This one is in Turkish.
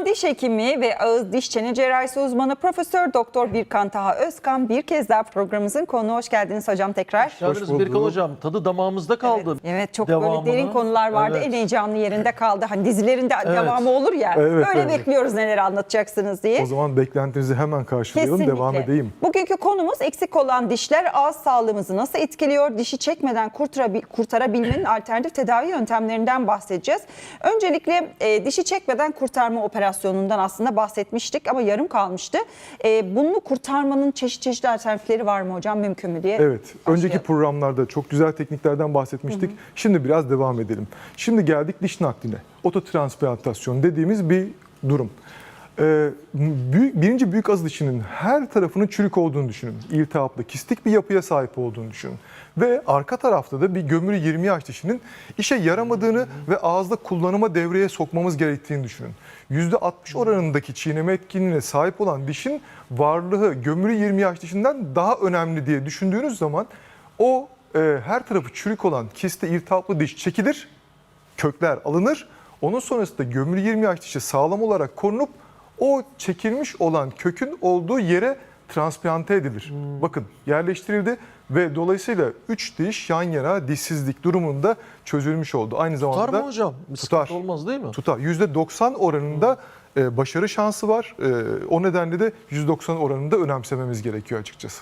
Uzman diş hekimi ve ağız diş çene cerrahisi uzmanı Profesör Doktor Birkan Taha Özkan bir kez daha programımızın konuğu. Hoş geldiniz hocam tekrar. Geldiniz bulduk. Birkan Hocam. Tadı damağımızda kaldı. Evet çok Devamını. böyle derin konular vardı. Evet. En heyecanlı yerinde kaldı. Hani dizilerin de devamı olur ya. Evet, Öyle evet. bekliyoruz neler anlatacaksınız diye. O zaman beklentinizi hemen karşılayalım, devam edeyim. Bugünkü konumuz eksik olan dişler ağız sağlığımızı nasıl etkiliyor? Dişi çekmeden kurtarabil- kurtarabilmenin alternatif tedavi yöntemlerinden bahsedeceğiz. Öncelikle e, dişi çekmeden kurtarma operasyonundan aslında bahsetmiştik ama yarım kalmıştı. E, bunu kurtarmanın çeşit çeşit alternatifleri var mı hocam? Mümkün mü diye Evet, önceki programlarda çok güzel tekniklerden bahsetmiştik. Şimdi biraz devam edelim. Şimdi geldik diş nakline. Ototransplantasyon dediğimiz bir durum. Ee, birinci büyük ağız dişinin her tarafının çürük olduğunu düşünün. İltihaplı, kistik bir yapıya sahip olduğunu düşünün. Ve arka tarafta da bir gömülü 20 yaş dişinin işe yaramadığını ve ağızda kullanıma devreye sokmamız gerektiğini düşünün. %60 oranındaki çiğneme etkinliğine sahip olan dişin varlığı gömülü 20 yaş dişinden daha önemli diye düşündüğünüz zaman o e, her tarafı çürük olan kiste irtihaplı diş çekilir, kökler alınır. Onun sonrasında gömülü 20 yaş dişi sağlam olarak korunup o çekilmiş olan kökün olduğu yere transplante edilir. Bakın yerleştirildi ve dolayısıyla 3 diş yan yana dişsizlik durumunda çözülmüş oldu. Aynı zamanda Tutar mı hocam? Bir Tutar. olmaz değil mi? tutar. %90 oranında e, başarı şansı var. E, o nedenle de %90 oranında önemsememiz gerekiyor açıkçası.